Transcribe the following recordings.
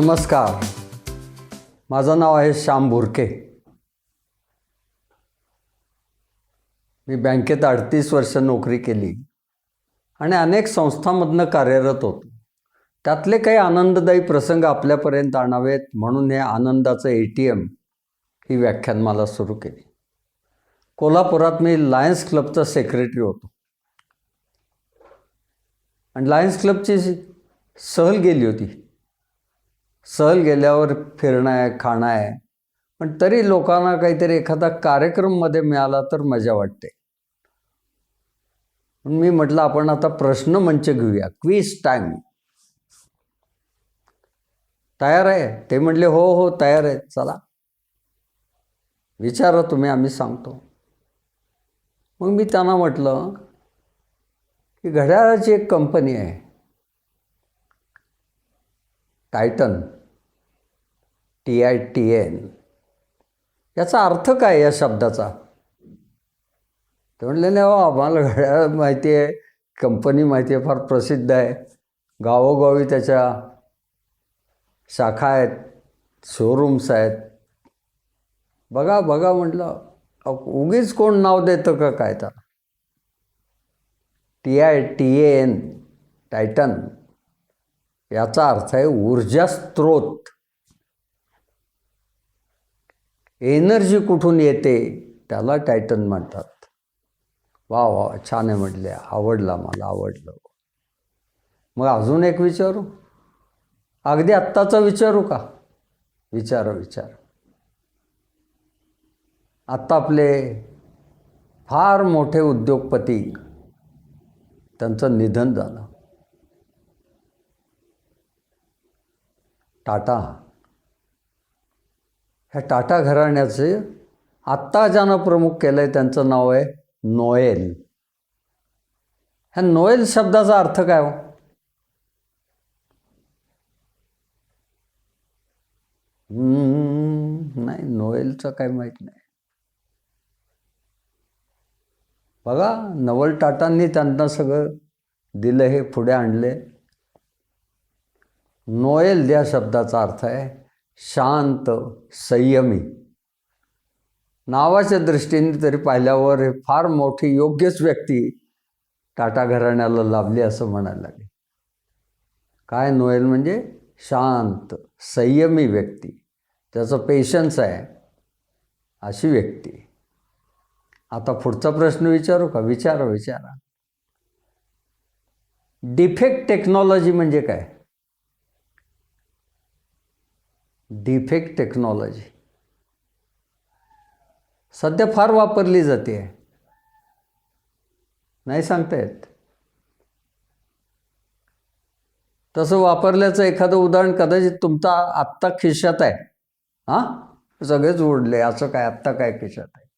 नमस्कार. माझं नाव आहे श्याम भुरके मी बँकेत अडतीस वर्ष नोकरी केली आणि अनेक संस्थांमधनं कार्यरत होतो. त्यातले काही आनंददायी प्रसंग आपल्यापर्यंत आणावेत म्हणून हे आनंदाचं ए टी एम ही व्याख्यान मला सुरू केली. कोल्हापुरात मी लायन्स क्लबचा सेक्रेटरी होतो. आणि लायन्स क्लबची सहल गेली होती. सहल गेल्यावर फिरणं आहे खाणं आहे पण तरी लोकांना काहीतरी एखादा कार्यक्रममध्ये मिळाला तर मजा वाटते. मी म्हटलं आपण आता प्रश्न मंच घेऊया. क्विज टाईम तयार आहे? ते म्हटले हो हो तयार आहे. चला. विचारा तुम्ही आम्ही सांगतो. मग मी त्यांना म्हटलं की घड्याळाची एक कंपनी आहे. Titan. T I T N. याचा अर्थ काय या शब्दाचा? ते म्हणले नाही हो आम्हाला घड्याळ माहिती आहे. कंपनी माहिती आहे फार प्रसिद्ध आहे. गावोगावी त्याच्या शाखा आहेत शोरूम्स आहेत. बघा बघा म्हटलं उगीच कोण नाव देतं का काय तर? T I T N Titan. याचा अर्थ आहे ऊर्जा स्त्रोत एनर्जी कुठून येते त्याला टायटन म्हणतात. वा वा छान आहे म्हटले आवडला मला आवडलं. मग अजून एक विचारू? अगदी आत्ताचा विचारू का? विचार विचार. आत्ता आपले फार मोठे उद्योगपती त्यांचं निधन झालं. टाटा. ह्या टाटा घराण्याचे आत्ता ज्यानं प्रमुख केलं आहे त्यांचं नाव आहे नोएल. ह्या नोएल शब्दाचा अर्थ काय हो? नाही नोएलचं काय माहीत नाही. बघा नवल टाटांनी त्यांना सगळं दिलं हे पुढे आणले. नोएल या शब्दाचा अर्थ आहे शांत संयमी. नावाच्या दृष्टीने तरी पाहिल्यावर हे फार मोठी योग्यच व्यक्ती टाटा घराण्याला लाभली असं म्हणायला लागेल. काय नोएल म्हणजे? शांत संयमी व्यक्ती. त्याचं पेशन्स आहे. अशी व्यक्ती. आता पुढचा प्रश्न विचारू का? विचारा विचारा. डिफेक्ट टेक्नॉलॉजी म्हणजे काय? Defect technology. सध्या फार वापरली जाते. नाही सांगता येत तसं वापरल्याचं एखादं उदाहरण कदाचित तुमचा आत्ता खिशात आहे. हां? सगळेच उडले. असं काय? आत्ता काय खिशात आहे?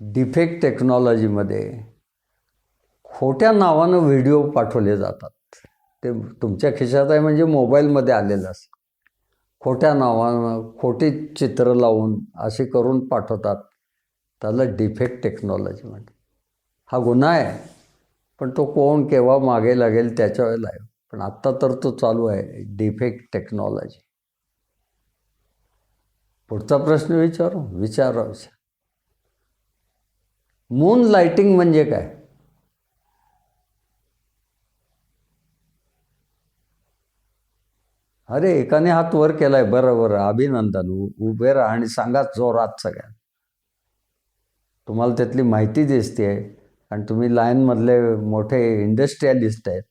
डिफेक्ट टेक्नॉलॉजीमध्ये खोट्या नावानं व्हिडिओ पाठवले जातात. ते तुमच्या खिशात आहे म्हणजे मोबाईलमध्ये आलेलं असं. खोट्या नावानं खोटी चित्र लावून असे करून पाठवतात. त्याला डिफेक्ट टेक्नॉलॉजी म्हणतात. हा गुन्हा आहे. पण तो कोण केव्हा मागे लागेल त्याच्या वेळेला आहे. पण आत्ता तर तो चालू आहे. Defect technology. पुढचा प्रश्न विचारू? विचारा विचार मून लाईटिंग म्हणजे काय? अरे एकाने हात वर केलाय. बरं बरं. अभिनंदन. उभे राहा आणि सांगा जोरात सगळ्या. तुम्हाला त्यातली माहिती दिसते आणि तुम्ही लाईनमधले मोठे इंडस्ट्रियलिस्ट आहेत.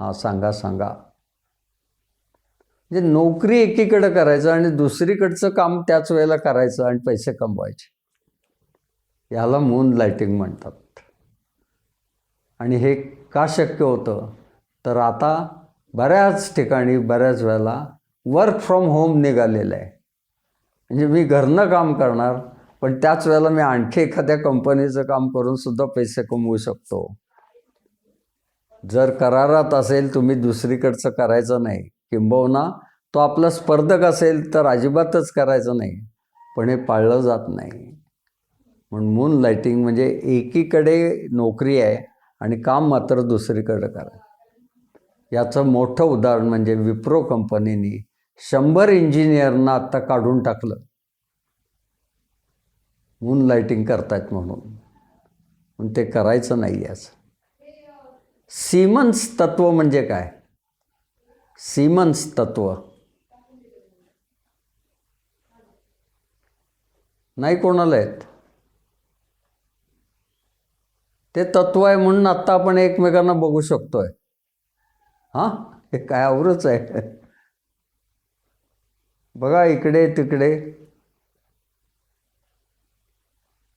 हां सांगा सांगा. म्हणजे नोकरी एकीकडं करायचं आणि दुसरीकडचं काम त्याच वेळेला करायचं आणि पैसे कमवायचे. याला मून लाईटिंग म्हणतात. आणि हे का शक्य होतं? तर आता बऱ्याच ठिकाणी बऱ्याच वेळेला वर्क फ्रॉम होम निघालेलं आहे. म्हणजे मी घरनं काम करणार पण त्याच वेळेला मी आणखी एखाद्या कंपनीचं काम करून सुद्धा पैसे कमवू शकतो. जर करारात असेल तुम्ही दुसरीकडचं करायचं नाही. किंबहुना तो आपला स्पर्धक असेल तर अजिबातच करायचं नाही. पण हे पाळलं जात नाही. म्हणून मून लाईटिंग म्हणजे एकीकडे नोकरी आहे आणि काम मात्र दुसरीकडे करा याचं मोठं उदाहरण म्हणजे विप्रो कंपनीने शंभर इंजिनियरना आत्ता काढून टाकलं. मून लाईटिंग करतायत म्हणून. पण ते करायचं नाही असं सीमन्स तत्व म्हणजे काय? सीमन्स तत्व. नाही कोणाला आहेत ते तत्व आहे म्हणून आत्ता आपण एकमेकांना बघू शकतोय. हां? हे काय आवरच आहे. बघा इकडे तिकडे.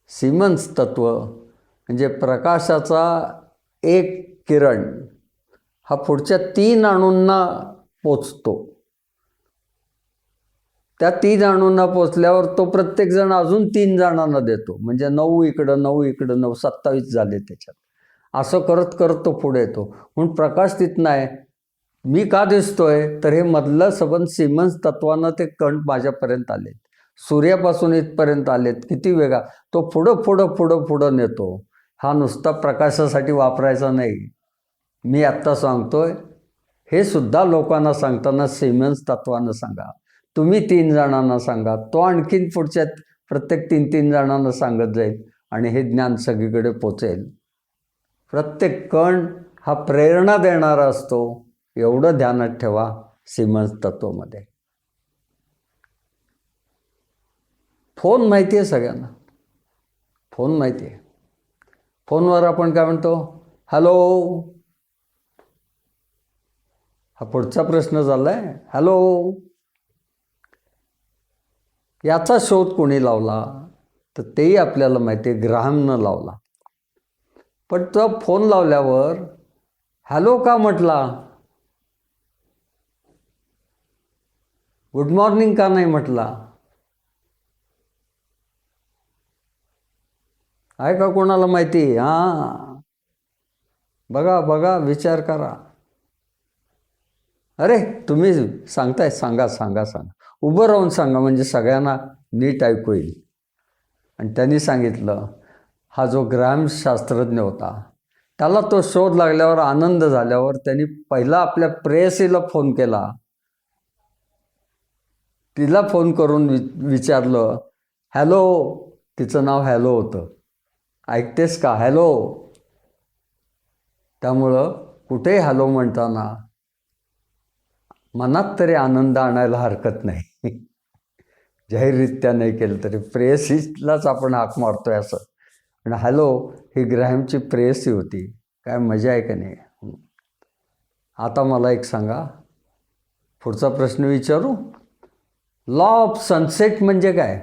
सिमन्स तत्व म्हणजे प्रकाशाचा एक किरण हा पुढच्या तीन अणूंना पोचतो. त्या तीन अणूंना पोचल्यावर तो प्रत्येकजण अजून तीन जणांना देतो. म्हणजे नऊ इकडं नऊ इकडं नऊ सत्तावीस झाले त्याच्यात. असं करत करत तो पुढे येतो. म्हणून प्रकाश तिथनं आहे मी का दिसतोय? तर हे मधलं संबंध सिमन्स तत्वानं ते कण माझ्यापर्यंत आलेत. सूर्यापासून इथपर्यंत आलेत. किती वेगा? तो पुढं पुढं पुढं पुढं नेतो. हा नुसता प्रकाशासाठी वापरायचा नाही. मी आत्ता सांगतोय. हे सुद्धा लोकांना सांगताना सिमन्स तत्वानं सांगा. तुम्ही तीन जणांना सांगा. तो आणखीन पुढच्या प्रत्येक तीन तीन जणांना सांगत जाईल आणि हे ज्ञान सगळीकडे पोचेल. प्रत्येक कण हा प्रेरणा देणारा असतो. एवढं ध्यानात ठेवा सिमन्स तत्वामध्ये. फोन माहिती आहे सगळ्यांना. फोन माहिती आहे फोनवर आपण काय म्हणतो? हॅलो? हा पुढचा प्रश्न झाला आहे हॅलो? याचा शोध कोणी लावला? तर तेही आपल्याला माहिती आहे ग्राहमनं लावला. पण तो फोन लावल्यावर हॅलो का? म्हटला. गुड मॉर्निंग का नाही म्हटला? आहे का कोणाला माहिती? हां. बघा बघा विचार करा. अरे तुम्ही सांगताय सांगा सांगा सांगा. उभं राहून सांगा म्हणजे सगळ्यांना नीट ऐकू येईल. आणि त्यांनी सांगितलं हा जो ग्रामशास्त्रज्ञ होता त्याला तो शोध लागल्यावर आनंद झाल्यावर त्यांनी पहिला आपल्या प्रेयसीला फोन केला. तिला फोन करून वि विचारलं हॅलो तिचं नाव हॅलो होतं. ऐकतेस का? हॅलो. त्यामुळं कुठेही हॅलो म्हणताना मनात तरी आनंद आणायला हरकत नाही. जाहीररित्या नाही केलं तरी प्रेयसीलाच आपण हाक मारतोय असं. पण हॅलो ही ग्रॅमची प्रेयसी होती. काय मजा आहे का नाही? आता मला एक सांगा. पुढचा प्रश्न विचारू? लॉ ऑफ सनसेट म्हणजे काय?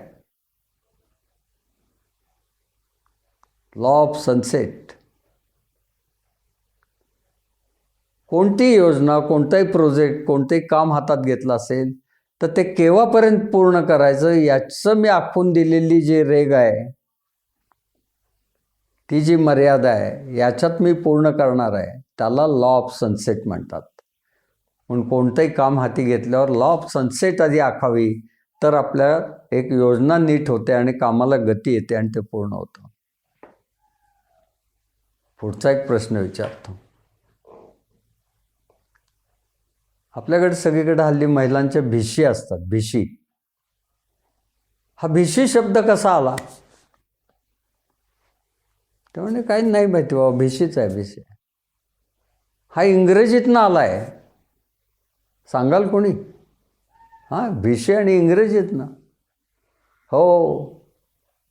लॉ ऑफ सनसेट कोणतीही योजना कोणताही प्रोजेक्ट कोणतेही काम हातात घेतलं असेल तर ते केव्हापर्यंत पूर्ण करायचं याचं मी आखून दिलेली जी रेग आहे ती जी मर्यादा आहे याच्यात मी पूर्ण करणार आहे. त्याला लॉ ऑफ सनसेट म्हणतात. म्हणून कोणतंही काम हाती घेतल्यावर लॉ ऑफ सनसेट आधी आखावी तर आपल्या एक योजना नीट होते आणि कामाला गती येते आणि ते पूर्ण होतं. पुढचा एक प्रश्न विचारतो. आपल्याकडे सगळीकडे हल्ली महिलांच्या भिशी असतात भिशी. हा भिशी शब्द कसा आला? ते म्हणजे काही नाही माहिती बाबा भिशीच आहे भिशी. हा इंग्रजीतनं आला आहे सांगाल कोणी? हां भिशी आणि इंग्रजीतनं हो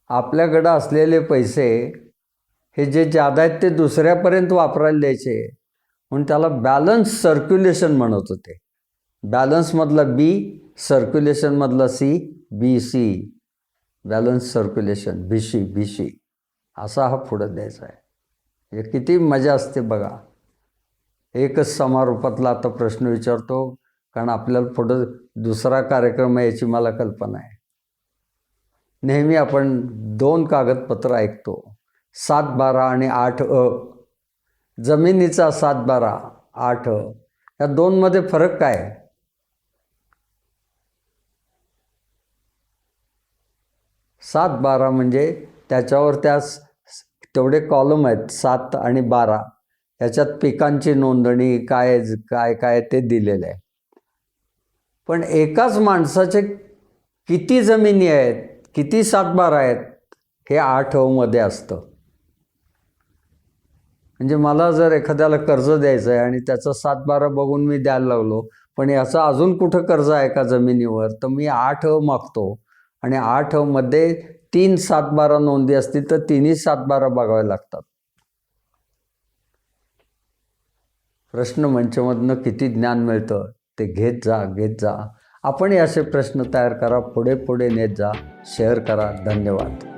आपल्याकडं असलेले पैसे हे जे जादा आहेत ते दुसऱ्यापर्यंत वापरायला द्यायचे. म्हणून त्याला बॅलन्स सर्क्युलेशन म्हणत होते. बॅलन्समधलं B सर्क्युलेशनमधलं C B C balance circulation भिशी भिशी असा हा पुढं द्यायचा आहे. हे किती मजा असते बघा. एकच समारोपातला आता प्रश्न विचारतो. कारण आपल्याला पुढं दुसरा कार्यक्रम आहे याची मला कल्पना आहे. नेहमी आपण दोन कागदपत्र ऐकतो. सात बारा आणि आठ अ. जमिनीचा सात बारा आठ अ. या दोनमध्ये फरक काय? सात बारा म्हणजे त्याच्यावर त्या तेवढे कॉलम आहेत सात आणि बारा. याच्यात पिकांची नोंदणी काय काय काय ते दिलेलं आहे. पण एकाच माणसाचे किती जमिनी आहेत किती सातबार आहेत हे आठमध्ये असतं. म्हणजे मला जर एखाद्याला कर्ज द्यायचं आहे आणि त्याचं सातबारा बघून मी द्यायला लागलो पण याचं अजून कुठं कर्ज आहे का जमिनीवर तर मी आठ अ मागतो. आणि आठमध्ये तीन सातबारा नोंदी असतील तर तिन्ही सातबारा बघावे लागतात. प्रश्न मंचमधनं किती ज्ञान मिळतं? ते घेत जा घेत जा. आपण असे प्रश्न तयार करा पुढे पुढे नेत जा. शेअर करा. धन्यवाद.